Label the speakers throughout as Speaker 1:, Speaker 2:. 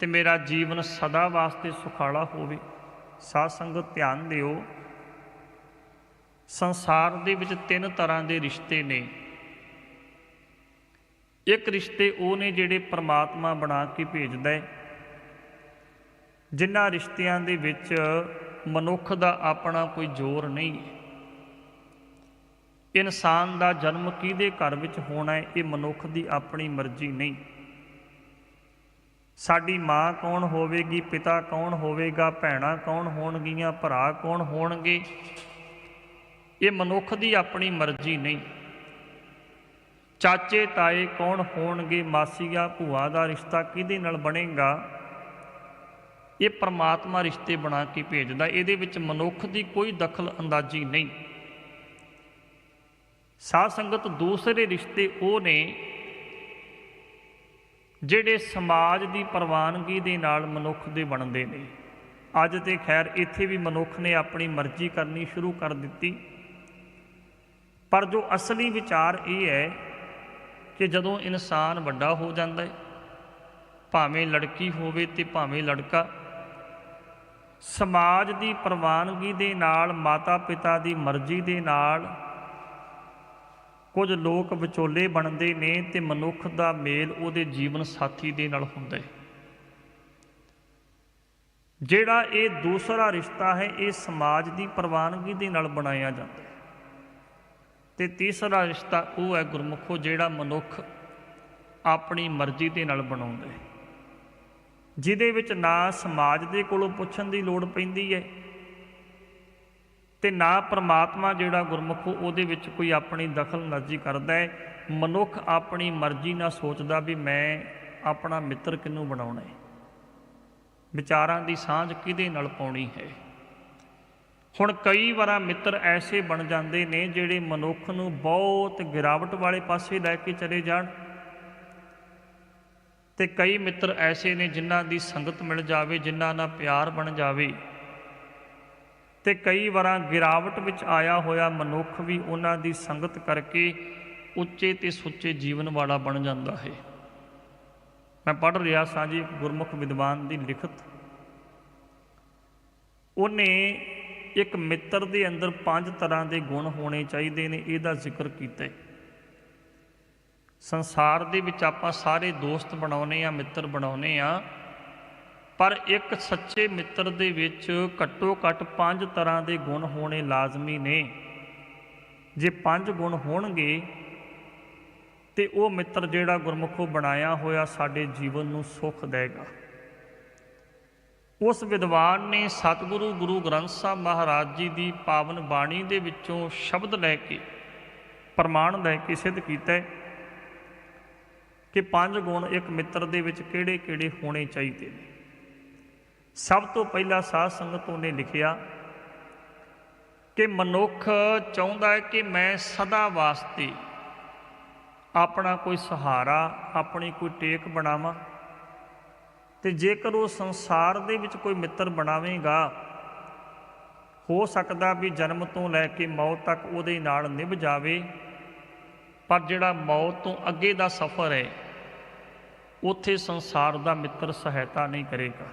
Speaker 1: ਤੇ ਮੇਰਾ ਜੀਵਨ ਸਦਾ ਵਾਸਤੇ ਸੁਖਾਲਾ ਹੋਵੇ। ਸਾਧ ਸੰਗਤ, ਧਿਆਨ ਦਿਓ। ਸੰਸਾਰ ਦੇ ਵਿੱਚ ਤਿੰਨ ਤਰ੍ਹਾਂ ਦੇ ਰਿਸ਼ਤੇ ਨੇ। ਇੱਕ ਰਿਸ਼ਤੇ ਉਹ ਨੇ ਜਿਹੜੇ ਪ੍ਰਮਾਤਮਾ ਬਣਾ ਕੇ ਭੇਜਦਾ ਹੈ, ਜਿਨ੍ਹਾਂ ਰਿਸ਼ਤਿਆਂ ਦੇ ਵਿੱਚ ਮਨੁੱਖ ਦਾ ਆਪਣਾ ਕੋਈ ਜ਼ੋਰ ਨਹੀਂ ਇਨਸਾਨ ਦਾ ਜਨਮ ਕਿਹਦੇ ਘਰ ਵਿੱਚ ਹੋਣਾ ਹੈ, ਇਹ ਮਨੁੱਖ ਦੀ ਆਪਣੀ ਮਰਜ਼ੀ ਨਹੀਂ। ਸਾਡੀ ਮਾਂ ਕੌਣ ਹੋਵੇਗੀ, ਪਿਤਾ ਕੌਣ ਹੋਵੇਗਾ, ਭੈਣਾਂ ਕੌਣ ਹੋਣਗੀਆਂ, ਭਰਾ ਕੌਣ ਹੋਣਗੇ? ਇਹ ਮਨੁੱਖ ਦੀ ਆਪਣੀ ਮਰਜ਼ੀ ਨਹੀਂ। ਚਾਚੇ ਤਾਏ ਕੌਣ ਹੋਣਗੇ, ਮਾਸੀਆ ਭੂਆ ਦਾ ਰਿਸ਼ਤਾ ਕਿਹਦੇ ਨਾਲ ਬਣੇਗਾ? ਇਹ ਪਰਮਾਤਮਾ ਰਿਸ਼ਤੇ ਬਣਾ ਕੇ ਭੇਜਦਾ, ਇਹਦੇ ਵਿੱਚ ਮਨੁੱਖ ਦੀ ਕੋਈ ਦਖਲ ਅੰਦਾਜ਼ੀ ਨਹੀਂ। ਸਾਧ ਸੰਗਤ ਦੂਸਰੇ ਰਿਸ਼ਤੇ ਉਹ ਨੇ ਜਿਹੜੇ ਸਮਾਜ ਦੀ ਪ੍ਰਵਾਨਗੀ ਦੇ ਨਾਲ ਮਨੁੱਖ ਦੇ ਬਣਦੇ ਨੇ। ਅੱਜ ਤੇ ਖੈਰ ਇੱਥੇ ਵੀ ਮਨੁੱਖ ਨੇ ਆਪਣੀ ਮਰਜ਼ੀ ਕਰਨੀ ਸ਼ੁਰੂ ਕਰ ਦਿੱਤੀ। ਪਰ ਜੋ ਅਸਲੀ ਵਿਚਾਰ ਇਹ ਹੈ ਕਿ ਜਦੋਂ ਇਨਸਾਨ ਵੱਡਾ ਹੋ ਜਾਂਦਾ ਹੈ, ਭਾਵੇਂ ਲੜਕੀ ਹੋਵੇ ਤੇ ਭਾਵੇਂ ਲੜਕਾ, ਸਮਾਜ ਦੀ ਪ੍ਰਵਾਨਗੀ ਦੇ ਨਾਲ ਮਾਤਾ ਪਿਤਾ ਦੀ ਮਰਜ਼ੀ ਦੇ ਨਾਲ ਕੁਝ ਲੋਕ ਵਿਚੋਲੇ ਬਣਦੇ ਨੇ ਤੇ ਮਨੁੱਖ ਦਾ ਮੇਲ ਉਹਦੇ ਜੀਵਨ ਸਾਥੀ ਦੇ ਨਾਲ ਹੁੰਦਾ ਹੈ। ਜਿਹੜਾ ਇਹ ਦੂਸਰਾ ਰਿਸ਼ਤਾ ਹੈ, ਇਹ ਸਮਾਜ ਦੀ ਪ੍ਰਵਾਨਗੀ ਦੇ ਨਾਲ ਬਣਾਇਆ ਜਾਂਦਾ ਹੈ। ਤੇ ਤੀਸਰਾ ਰਿਸ਼ਤਾ ਉਹ ਹੈ ਗੁਰਮੁਖੋ ਜਿਹੜਾ ਮਨੁੱਖ ਆਪਣੀ ਮਰਜ਼ੀ ਦੇ ਨਾਲ ਬਣਾਉਂਦਾ ਹੈ। ਜਿਹਦੇ ਵਿੱਚ ਨਾ ਸਮਾਜ ਦੇ ਕੋਲੋਂ ਪੁੱਛਣ ਦੀ ਲੋੜ ਪੈਂਦੀ ਹੈ ਤੇ ਨਾ ਪ੍ਰਮਾਤਮਾ ਜਿਹੜਾ ਗੁਰਮੁਖ ਉਹਦੇ ਵਿੱਚ ਕੋਈ ਆਪਣੀ ਦਖਲ ਅੰਦਾਜ਼ੀ ਕਰਦਾ ਹੈ। ਮਨੁੱਖ ਆਪਣੀ ਮਰਜ਼ੀ ਨਾਲ ਸੋਚਦਾ ਵੀ ਮੈਂ ਆਪਣਾ ਮਿੱਤਰ ਕਿਹਨੂੰ ਬਣਾਉਣਾ ਹੈ। ਵਿਚਾਰਾਂ ਦੀ ਸਾਂਝ ਕਿਹਦੇ ਨਾਲ ਪਾਉਣੀ ਹੈ। ਹੁਣ ਕਈ ਵਾਰਾਂ ਮਿੱਤਰ ਐਸੇ ਬਣ ਜਾਂਦੇ ਨੇ ਜਿਹੜੇ ਮਨੁੱਖ ਨੂੰ ਬਹੁਤ ਗਿਰਾਵਟ ਵਾਲੇ ਪਾਸੇ ਲੈ ਕੇ ਚਲੇ ਜਾਣ। ਤੇ ਕਈ ਮਿੱਤਰ ਐਸੇ ਨੇ ਜਿਨ੍ਹਾਂ ਦੀ ਸੰਗਤ ਮਿਲ ਜਾਵੇ, ਜਿਨ੍ਹਾਂ ਨਾਲ ਪਿਆਰ ਬਣ ਜਾਵੇ। ਤੇ ਕਈ ਵਾਰਾਂ ਗਿਰਾਵਟ ਵਿੱਚ ਆਇਆ ਹੋਇਆ ਮਨੁੱਖ ਵੀ ਉਹਨਾਂ ਦੀ ਸੰਗਤ ਕਰਕੇ ਉੱਚੇ ਤੇ ਸੁੱਚੇ ਜੀਵਨ ਵਾਲਾ ਬਣ ਜਾਂਦਾ ਹੈ। ਮੈਂ ਪੜ੍ਹ ਰਿਹਾ ਸਾਂ ਜੀ ਗੁਰਮੁਖ ਵਿਦਵਾਨ ਦੀ ਲਿਖਤ। ਉਹਨੇ ਇੱਕ ਮਿੱਤਰ ਦੇ ਅੰਦਰ ਪੰਜ ਤਰ੍ਹਾਂ ਦੇ ਗੁਣ ਹੋਣੇ ਚਾਹੀਦੇ ਨੇ, ਇਹਦਾ ਜ਼ਿਕਰ ਕੀਤਾ ਹੈ। ਸੰਸਾਰ ਦੇ ਵਿੱਚ ਆਪਾਂ ਸਾਰੇ ਦੋਸਤ ਬਣਾਉਨੇ ਆ ਮਿੱਤਰ ਬਣਾਉਨੇ ਆ ਪਰ ਇੱਕ ਸੱਚੇ ਮਿੱਤਰ ਦੇ ਵਿੱਚ ਘੱਟੋ ਘੱਟ ਪੰਜ ਤਰ੍ਹਾਂ ਦੇ ਗੁਣ ਹੋਣੇ ਲਾਜ਼ਮੀ ਨੇ। ਜੇ ਪੰਜ ਗੁਣ ਹੋਣਗੇ, ਤੇ ਉਹ ਮਿੱਤਰ ਜਿਹੜਾ ਗੁਰਮੁਖੋ ਬਣਾਇਆ ਹੋਇਆ ਸਾਡੇ ਜੀਵਨ ਨੂੰ ਸੁੱਖ ਦੇਗਾ। ਉਸ ਵਿਦਵਾਨ ਨੇ ਸਤਿਗੁਰੂ ਗੁਰੂ ਗ੍ਰੰਥ ਸਾਹਿਬ ਮਹਾਰਾਜ ਜੀ ਦੀ ਪਾਵਨ ਬਾਣੀ ਦੇ ਵਿੱਚੋਂ ਸ਼ਬਦ ਲੈ ਕੇ, ਪ੍ਰਮਾਣ ਲੈ ਕੇ ਸਿੱਧ ਕੀਤਾ ਕਿ ਪੰਜ ਗੁਣ ਇੱਕ ਮਿੱਤਰ ਦੇ ਵਿੱਚ ਕਿਹੜੇ-ਕਿਹੜੇ ਹੋਣੇ ਚਾਹੀਦੇ ਨੇ। ਸਭ ਤੋਂ ਪਹਿਲਾਂ ਸਾਧ ਸੰਗਤ ਉਹਨੇ ਲਿਖਿਆ ਕਿ ਮਨੁੱਖ ਚਾਹੁੰਦਾ ਹੈ ਕਿ ਮੈਂ ਸਦਾ ਵਾਸਤੇ ਆਪਣਾ ਕੋਈ ਸਹਾਰਾ, ਆਪਣੀ ਕੋਈ ਟੇਕ ਬਣਾਵਾਂ ਤੇ ਜੇਕਰ ਉਹ ਸੰਸਾਰ ਦੇ ਵਿੱਚ ਕੋਈ ਮਿੱਤਰ ਬਣਾਵੇਗਾ, ਹੋ ਸਕਦਾ ਵੀ ਜਨਮ ਤੋਂ ਲੈ ਕੇ ਮੌਤ ਤੱਕ ਉਹਦੇ ਨਾਲ ਨਿਭ ਜਾਵੇ, ਪਰ ਜਿਹੜਾ ਮੌਤ ਤੋਂ ਅੱਗੇ ਦਾ ਸਫ਼ਰ ਹੈ, ਉੱਥੇ ਸੰਸਾਰ ਦਾ ਮਿੱਤਰ ਸਹਾਇਤਾ ਨਹੀਂ ਕਰੇਗਾ।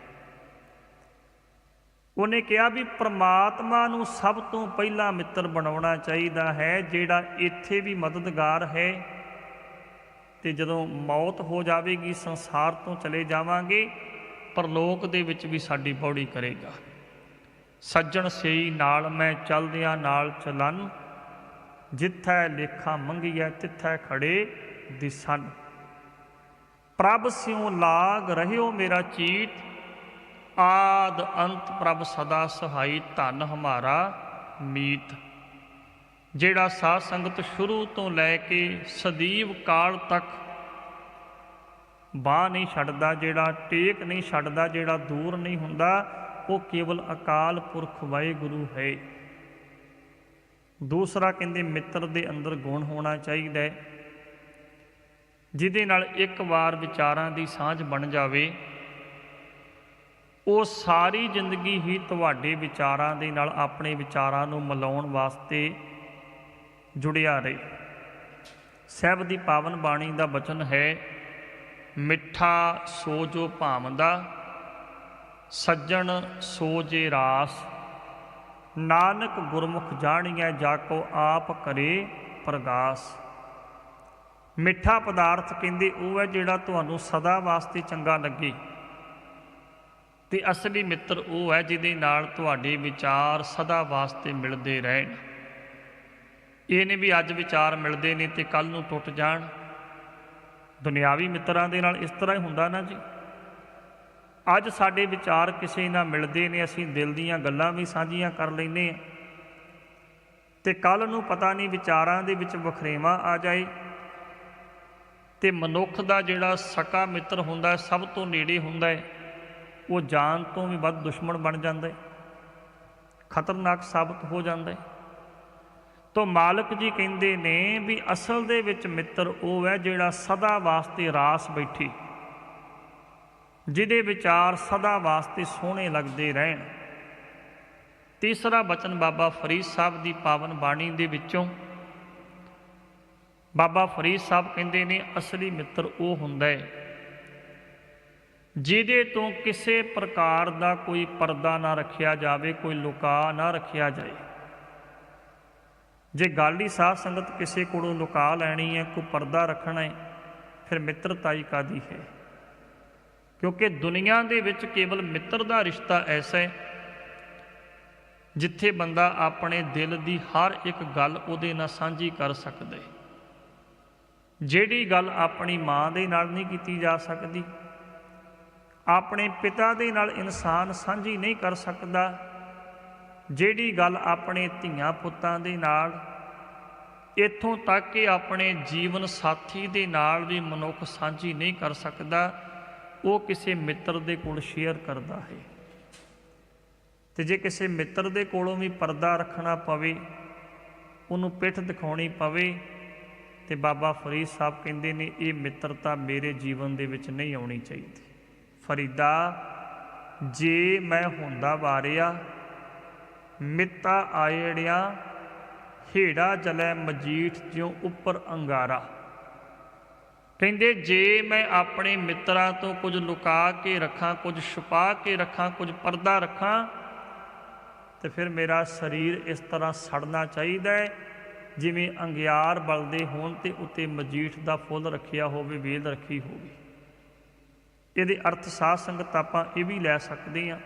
Speaker 1: ਉਹਨੇ ਕਿਹਾ ਵੀ ਪ੍ਰਮਾਤਮਾ ਨੂੰ ਸਭ ਤੋਂ ਪਹਿਲਾਂ ਮਿੱਤਰ ਬਣਾਉਣਾ ਚਾਹੀਦਾ ਹੈ, ਜਿਹੜਾ ਇੱਥੇ ਵੀ ਮਦਦਗਾਰ ਹੈ। ਤੇ ਜਦੋਂ ਮੌਤ ਹੋ ਜਾਵੇਗੀ, ਸੰਸਾਰ ਤੋਂ ਚਲੇ ਜਾਵਾਂਗੇ, ਪਰਲੋਕ ਦੇ ਵਿੱਚ ਵੀ ਸਾਡੀ ਪੌੜੀ ਕਰੇਗਾ। ਸੱਜਣ ਸਈ ਨਾਲ ਮੈਂ ਚੱਲਦਿਆਂ ਨਾਲ ਚਲਨ, ਜਿੱਥੈ ਲੇਖਾ ਮੰਗੀਐ ਤਿੱਥੈ ਖੜੇ ਦਿਸਨ। ਪ੍ਰਭ ਸਿਉ ਲਾਗ ਰਹਿਓ ਮੇਰਾ ਚੀਤ ਆਦ ਅੰਤ ਪ੍ਰਭ ਸਦਾ ਸਹਾਈ ਧਨ ਹਮਾਰਾ ਮੀਤ। ਜਿਹੜਾ ਸਾਧ ਸੰਗਤ ਸ਼ੁਰੂ ਤੋਂ ਲੈ ਕੇ ਸਦੀਵ ਕਾਲ ਤੱਕ ਬਾਹ ਨਹੀਂ ਛੱਡਦਾ, ਜਿਹੜਾ ਟੇਕ ਨਹੀਂ ਛੱਡਦਾ, ਜਿਹੜਾ ਦੂਰ ਨਹੀਂ ਹੁੰਦਾ, ਉਹ ਕੇਵਲ ਅਕਾਲ ਪੁਰਖ ਵਾਹਿਗੁਰੂ ਹੈ। ਦੂਸਰਾ ਕਹਿੰਦੇ ਮਿੱਤਰ ਦੇ ਅੰਦਰ ਗੁਣ ਹੋਣਾ ਚਾਹੀਦਾ ਹੈ, ਜਿਹਦੇ ਨਾਲ ਇੱਕ ਵਾਰ ਵਿਚਾਰਾਂ ਦੀ ਸਾਂਝ ਬਣ ਜਾਵੇ। ਉਹ ਸਾਰੀ ਜ਼ਿੰਦਗੀ ਹੀ ਤੁਹਾਡੇ ਵਿਚਾਰਾਂ ਦੇ ਨਾਲ ਆਪਣੇ ਵਿਚਾਰਾਂ ਨੂੰ ਮਿਲਾਉਣ ਵਾਸਤੇ ਜੁੜਿਆ ਰਹੇ। ਸਹਿਬ ਦੀ ਪਾਵਨ ਬਾਣੀ ਦਾ ਬਚਨ ਹੈ, ਮਿੱਠਾ ਸੋ ਜੋ ਭਾਮਦਾ ਸੱਜਣ ਸੋ ਜੇ ਰਾਸ, ਨਾਨਕ ਗੁਰਮੁਖ ਜਾਣੀਐ ਜਾ ਕੋ ਆਪ ਕਰੇ ਪ੍ਰਗਾਸ। ਮਿੱਠਾ ਪਦਾਰਥ ਕਹਿੰਦੇ ਉਹ ਹੈ ਜਿਹੜਾ ਤੁਹਾਨੂੰ ਸਦਾ ਵਾਸਤੇ ਚੰਗਾ ਲੱਗੇ। ਤੇ ਅਸਲੀ ਮਿੱਤਰ ਉਹ ਹੈ ਜਿਹਦੇ ਨਾਲ ਤੁਹਾਡੇ ਵਿਚਾਰ ਸਦਾ ਵਾਸਤੇ ਮਿਲਦੇ ਰਹਿਣ। ਇਹ ਨੇ ਵੀ ਅੱਜ ਵਿਚਾਰ ਮਿਲਦੇ ਨੇ ਤੇ ਕੱਲ ਨੂੰ ਟੁੱਟ ਜਾਣ। ਦੁਨਿਆਵੀ ਮਿੱਤਰਾਂ ਦੇ ਨਾਲ ਇਸ ਤਰ੍ਹਾਂ ਹੀ ਹੁੰਦਾ ਨਾ ਜੀ। ਅੱਜ ਸਾਡੇ ਵਿਚਾਰ ਕਿਸੇ ਨਾਲ ਮਿਲਦੇ ਨੇ, ਅਸੀਂ ਦਿਲ ਦੀਆਂ ਗੱਲਾਂ ਵੀ ਸਾਂਝੀਆਂ ਕਰ ਲੈਨੇ ਆ ਤੇ ਕੱਲ ਨੂੰ ਪਤਾ ਨਹੀਂ ਵਿਚਾਰਾਂ ਦੇ ਵਿੱਚ ਵਖਰੇਵਾ ਆ ਜਾਏ। ਤੇ ਮਨੁੱਖ ਦਾ ਜਿਹੜਾ ਸਕਾ ਮਿੱਤਰ ਹੁੰਦਾ, ਸਭ ਤੋਂ ਨੇੜੇ ਹੁੰਦਾ ਹੈ। ਉਹ ਜਾਨ ਤੋਂ ਵੀ ਵੱਧ ਦੁਸ਼ਮਣ ਬਣ ਜਾਂਦਾ ਹੈ ਖਤਰਨਾਕ ਸਾਬਤ ਹੋ ਜਾਂਦਾ। ਹੈ ਤੋ ਮਾਲਕ ਜੀ ਕਹਿੰਦੇ ਨੇ ਵੀ ਅਸਲ ਦੇ ਵਿੱਚ ਮਿੱਤਰ ਉਹ ਹੈ ਜਿਹੜਾ ਸਦਾ ਵਾਸਤੇ ਰਾਸ ਬੈਠੀ, ਜਿਹਦੇ ਵਿਚਾਰ ਸਦਾ ਵਾਸਤੇ ਸੋਹਣੇ ਲੱਗਦੇ ਰਹਿਣ। ਤੀਸਰਾ ਬਚਨ ਬਾਬਾ ਫਰੀਦ ਸਾਹਿਬ ਦੀ ਪਾਵਨ ਬਾਣੀ ਦੇ ਵਿੱਚੋਂ ਬਾਬਾ ਫਰੀਦ ਸਾਹਿਬ ਕਹਿੰਦੇ ਨੇ, ਅਸਲੀ ਮਿੱਤਰ ਉਹ ਹੁੰਦਾ ਹੈ ਜਿਹਦੇ ਤੋਂ ਕਿਸੇ ਪ੍ਰਕਾਰ ਦਾ ਕੋਈ ਪਰਦਾ ਨਾ ਰੱਖਿਆ ਜਾਵੇ, ਕੋਈ ਲੁਕਾ ਨਾ ਰੱਖਿਆ ਜਾਏ। ਜੇ ਗੱਲ ਹੀ ਸਾਧ ਸੰਗਤ ਕਿਸੇ ਕੋਲੋਂ ਲੁਕਾ ਲੈਣੀ ਹੈ, ਕੋਈ ਪਰਦਾ ਰੱਖਣਾ ਹੈ, ਫਿਰ ਮਿੱਤਰਤਾਈ ਕਾਦੀ ਹੈ? ਕਿਉਂਕਿ ਦੁਨੀਆ ਦੇ ਵਿੱਚ ਕੇਵਲ ਮਿੱਤਰ ਦਾ ਰਿਸ਼ਤਾ ਐਸਾ ਹੈ, ਜਿੱਥੇ ਬੰਦਾ ਆਪਣੇ ਦਿਲ ਦੀ ਹਰ ਇੱਕ ਗੱਲ ਉਹਦੇ ਨਾਲ ਸਾਂਝੀ ਕਰ ਸਕਦਾ ਹੈ। ਜਿਹੜੀ ਗੱਲ ਆਪਣੀ ਮਾਂ ਦੇ ਨਾਲ ਨਹੀਂ ਕੀਤੀ ਜਾ ਸਕਦੀ ਆਪਣੇ ਪਿਤਾ ਦੇ ਨਾਲ ਇਨਸਾਨ ਸਾਂਝੀ ਨਹੀਂ ਕਰ ਸਕਦਾ, ਜਿਹੜੀ ਗੱਲ ਆਪਣੇ ਧੀਆਂ ਪੁੱਤਾਂ ਦੇ ਨਾਲ, ਇਥੋਂ ਤੱਕ ਕਿ ਆਪਣੇ ਜੀਵਨ ਸਾਥੀ ਦੇ ਨਾਲ ਵੀ ਮਨੁੱਖ ਸਾਂਝੀ ਨਹੀਂ ਕਰ ਸਕਦਾ, ਉਹ ਕਿਸੇ ਮਿੱਤਰ ਦੇ ਕੋਲ ਸ਼ੇਅਰ ਕਰਦਾ ਹੈ। ਤੇ ਜੇ ਕਿਸੇ ਮਿੱਤਰ ਦੇ ਕੋਲੋਂ ਵੀ ਪਰਦਾ ਰੱਖਣਾ ਪਵੇ, ਉਹਨੂੰ ਪਿੱਠ ਦਿਖਾਉਣੀ ਪਵੇ, ਤੇ ਬਾਬਾ ਫਰੀਦ ਸਾਹਿਬ ਕਹਿੰਦੇ ਨੇ, ਇਹ ਮਿੱਤਰਤਾ ਮੇਰੇ ਜੀਵਨ ਦੇ ਵਿੱਚ ਨਹੀਂ ਆਉਣੀ ਚਾਹੀਦੀ। ਫਰੀਦਾ, ਜੇ ਮੈਂ ਹੁੰਦਾ ਵਾਰਿਆ, ਮਿੱਤਾ ਆਇੜਿਆ, ਹੇੜਾ ਜਲੈ ਮਜੀਠ ਜਿਉ ਉੱਪਰ ਅੰਗਾਰਾ। ਕਹਿੰਦੇ, ਜੇ ਮੈਂ ਆਪਣੇ ਮਿੱਤਰਾਂ ਤੋਂ ਕੁਝ ਲੁਕਾ ਕੇ ਰੱਖਾਂ, ਕੁਝ ਛੁਪਾ ਕੇ ਰੱਖਾਂ, ਕੁਝ ਪਰਦਾ ਰੱਖਾਂ, ਤੇ ਫਿਰ ਮੇਰਾ ਸਰੀਰ ਇਸ ਤਰ੍ਹਾਂ ਸੜਨਾ ਚਾਹੀਦਾ ਹੈ, ਜਿਵੇਂ ਅੰਗਿਆਰ ਬਲਦੇ ਹੋਣ ਤੇ ਉੱਤੇ ਮਜੀਠ ਦਾ ਫੁੱਲ ਰੱਖਿਆ ਹੋਵੇ, ਵੇਲ ਰੱਖੀ ਹੋਵੇ। ਇਹਦੇ ਅਰਥ ਸਾਧ ਸੰਗਤ ਆਪਾਂ ਇਹ ਵੀ ਲੈ ਸਕਦੇ ਹਾਂ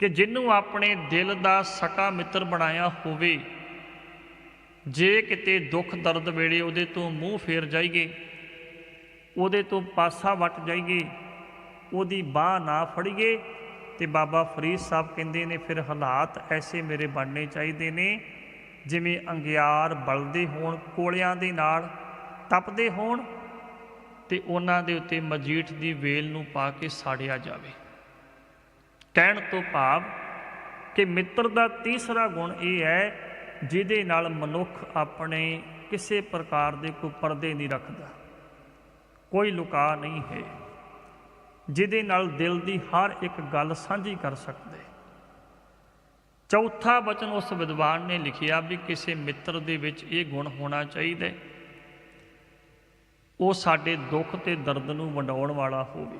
Speaker 1: ਕਿ ਜਿਹਨੂੰ ਆਪਣੇ ਦਿਲ ਦਾ ਸਕਾ ਮਿੱਤਰ ਬਣਾਇਆ ਹੋਵੇ, ਜੇ ਕਿਤੇ ਦੁੱਖ ਦਰਦ ਵੇਲੇ ਉਹਦੇ ਤੋਂ ਮੂੰਹ ਫੇਰ ਜਾਈਏ, ਉਹਦੇ ਤੋਂ ਪਾਸਾ ਵਟ ਜਾਈਏ, ਉਹਦੀ ਬਾਹ ਨਾ ਫੜੀਏ ਤੇ ਬਾਬਾ ਫਰੀਦ ਸਾਹਿਬ ਕਹਿੰਦੇ ਨੇ, ਫਿਰ ਹਾਲਾਤ ਐਸੇ ਮੇਰੇ ਬਣਨੇ ਚਾਹੀਦੇ ਨੇ, ਜਿਵੇਂ ਅੰਗਿਆਰ ਬਲਦੇ ਹੋਣ, ਕੋਲਿਆਂ ਦੇ ਨਾਲ ਤਪਦੇ ਹੋਣ ਤੇ ਉਹਨਾਂ ਦੇ ਉੱਤੇ ਮਜੀਠ ਦੀ ਵੇਲ ਨੂੰ ਪਾ ਕੇ ਸਾੜਿਆ ਜਾਵੇ। ਕਹਿਣ ਤੋਂ ਭਾਵ ਕਿ ਮਿੱਤਰ ਦਾ ਤੀਸਰਾ ਗੁਣ ਇਹ ਹੈ, ਜਿਹਦੇ ਨਾਲ ਮਨੁੱਖ ਆਪਣੇ ਕਿਸੇ ਪ੍ਰਕਾਰ ਦੇ ਕੋਈ ਪਰਦੇ ਨਹੀਂ ਰੱਖਦਾ। ਕੋਈ ਲੁਕਾ ਨਹੀਂ ਹੈ, ਜਿਹਦੇ ਨਾਲ ਦਿਲ ਦੀ ਹਰ ਇੱਕ ਗੱਲ ਸਾਂਝੀ ਕਰ ਸਕਦੇ। ਚੌਥਾ ਬਚਨ ਉਸ ਵਿਦਵਾਨ ਨੇ ਲਿਖਿਆ ਵੀ ਕਿਸੇ ਮਿੱਤਰ ਦੇ ਵਿੱਚ ਇਹ ਗੁਣ ਹੋਣਾ ਚਾਹੀਦਾ ਹੈ। ਉਹ ਸਾਡੇ ਦੁੱਖ ਤੇ ਦਰਦ ਨੂੰ ਵੰਡਾਉਣ ਵਾਲਾ ਹੋਵੇ।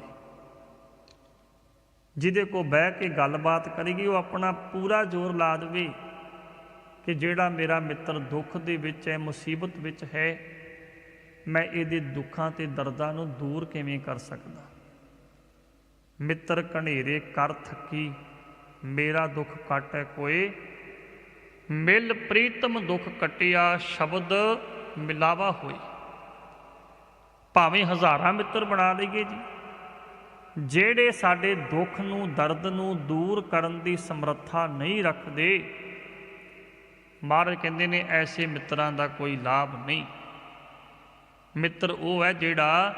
Speaker 1: ਜਿਹਦੇ ਕੋ ਬਹਿ ਕੇ ਗੱਲਬਾਤ ਕਰੇਗੀ ਉਹ ਆਪਣਾ ਪੂਰਾ ਜ਼ੋਰ ਲਾ ਦੇਵੇ ਕਿ ਜਿਹੜਾ ਮੇਰਾ ਮਿੱਤਰ ਦੁੱਖ ਦੇ ਵਿੱਚ ਹੈ, ਮੁਸੀਬਤ ਵਿੱਚ ਹੈ, ਮੈਂ ਇਹਦੇ ਦੁੱਖਾਂ ਤੇ ਦਰਦਾਂ ਨੂੰ ਦੂਰ ਕਿਵੇਂ ਕਰ ਸਕਦਾ? ਮਿੱਤਰ ਕਨੇਰੇ ਕਰ ਥੱਕੀ, ਮੇਰਾ ਦੁੱਖ ਕੱਟੈ ਕੋਏ। ਮਿਲ ਪ੍ਰੀਤਮ ਦੁੱਖ ਕਟਿਆ, ਸ਼ਬਦ ਮਿਲਾਵਾ ਹੋਈ ਭਾਵੇਂ ਹਜ਼ਾਰਾਂ ਮਿੱਤਰ ਬਣਾ ਲਈਏ ਜੀ, ਜਿਹੜੇ ਸਾਡੇ ਦੁੱਖ ਨੂੰ, ਦਰਦ ਨੂੰ ਦੂਰ ਕਰਨ ਦੀ ਸਮਰੱਥਾ ਨਹੀਂ ਰੱਖਦੇ। ਮਹਾਰਾਜ ਕਹਿੰਦੇ ਨੇ, ਐਸੇ ਮਿੱਤਰਾਂ ਦਾ ਕੋਈ ਲਾਭ ਨਹੀਂ। ਮਿੱਤਰ ਉਹ ਹੈ ਜਿਹੜਾ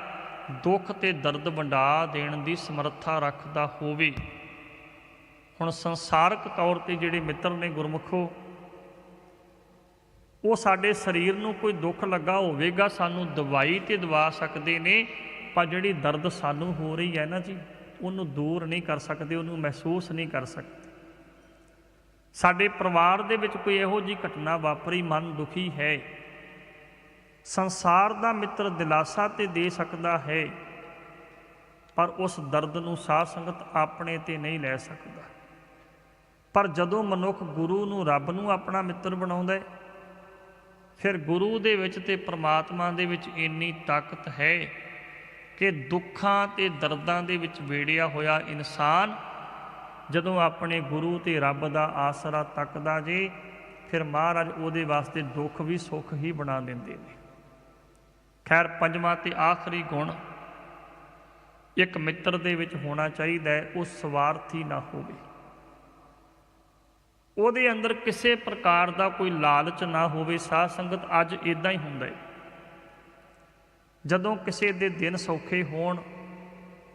Speaker 1: ਦੁੱਖ ਤੇ ਦਰਦ ਵੰਡਾ ਦੇਣ ਦੀ ਸਮਰੱਥਾ ਰੱਖਦਾ ਹੋਵੇ। ਹੁਣ ਸੰਸਾਰਕ ਤੌਰ ਤੇ ਜਿਹੜੇ ਮਿੱਤਰ ਨੇ ਗੁਰਮੁਖੋ ਉਹ ਸਾਡੇ ਸਰੀਰ ਨੂੰ ਕੋਈ ਦੁੱਖ ਲੱਗਾ ਹੋਵੇਗਾ, ਸਾਨੂੰ ਦਵਾਈ ਤੇ ਦਵਾ ਸਕਦੇ ਨੇ, ਪਰ ਜਿਹੜੀ ਦਰਦ ਸਾਨੂੰ ਹੋ ਰਹੀ ਹੈ ਨਾ ਜੀ, ਉਹਨੂੰ ਦੂਰ ਨਹੀਂ ਕਰ ਸਕਦੇ, ਉਹਨੂੰ ਮਹਿਸੂਸ ਨਹੀਂ ਕਰ ਸਕਦੇ। ਸਾਡੇ ਪਰਿਵਾਰ ਦੇ ਵਿੱਚ ਕੋਈ ਇਹੋ ਜੀ ਘਟਨਾ ਵਾਪਰੀ, ਮਨ ਦੁਖੀ ਹੈ। ਸੰਸਾਰ ਦਾ ਮਿੱਤਰ ਦਿਲਾਸਾ ਤੇ ਦੇ ਸਕਦਾ ਹੈ, ਪਰ ਉਸ ਦਰਦ ਨੂੰ ਸਾਧ ਸੰਗਤ ਆਪਣੇ ਤੇ ਨਹੀਂ ਲੈ ਸਕਦਾ। ਪਰ ਜਦੋਂ ਮਨੁੱਖ ਗੁਰੂ ਨੂੰ ਰੱਬ ਨੂੰ ਆਪਣਾ ਮਿੱਤਰ ਬਣਾਉਂਦਾ ਹੈ ਫਿਰ ਗੁਰੂ ਦੇ ਵਿੱਚ ਤੇ ਪ੍ਰਮਾਤਮਾ ਦੇ ਵਿੱਚ ਇੰਨੀ ਤਾਕਤ ਹੈ ਕਿ ਦੁੱਖਾਂ ਤੇ ਦਰਦਾਂ ਦੇ ਵਿੱਚ ਵੇੜਿਆ ਹੋਇਆ ਇਨਸਾਨ ਜਦੋਂ ਆਪਣੇ ਗੁਰੂ ਤੇ ਰੱਬ ਦਾ ਆਸਰਾ ਤੱਕਦਾ ਜੇ, ਫਿਰ ਮਹਾਰਾਜ ਉਹਦੇ ਵਾਸਤੇ ਦੁੱਖ ਵੀ ਸੁੱਖ ਹੀ ਬਣਾ ਦਿੰਦੇ ਨੇ। ਖੈਰ, ਪੰਜਵਾਂ ਤੇ ਆਖਰੀ ਗੁਣ ਇੱਕ ਮਿੱਤਰ ਦੇ ਵਿੱਚ ਹੋਣਾ ਚਾਹੀਦਾ ਹੈ, ਉਹ ਸਵਾਰਥੀ ਨਾ ਹੋਵੇ। ਉਹਦੇ ਅੰਦਰ ਕਿਸੇ ਪ੍ਰਕਾਰ ਦਾ ਕੋਈ ਲਾਲਚ ਨਾ ਹੋਵੇ, ਸਾਧ ਸੰਗਤ ਅੱਜ ਇਦਾਂ ਹੀ ਹੁੰਦਾ ਹੈ। ਜਦੋਂ ਕਿਸੇ ਦੇ ਦਿਨ ਸੌਖੇ ਹੋਣ,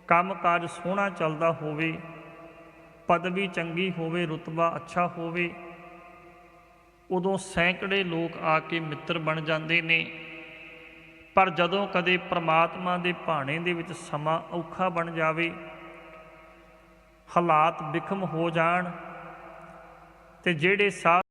Speaker 1: ਕੰਮਕਾਜ ਸੋਹਣਾ ਚੱਲਦਾ ਹੋਵੇ, ਪਦਵੀ ਚੰਗੀ ਹੋਵੇ, ਰੁਤਬਾ ਅੱਛਾ ਹੋਵੇ, ਉਦੋਂ ਸੈਂਕੜੇ ਲੋਕ ਆ ਕੇ ਮਿੱਤਰ ਬਣ ਜਾਂਦੇ ਨੇ। ਪਰ ਜਦੋਂ ਕਦੇ ਪ੍ਰਮਾਤਮਾ ਦੇ ਭਾਣੇ ਦੇ ਵਿੱਚ ਸਮਾਂ ਔਖਾ ਬਣ ਜਾਵੇ, ਹਾਲਾਤ ਵਿਖਮ ਹੋ ਜਾਣ ਤੇ ਜਿਹੜੇ ਸਾਧ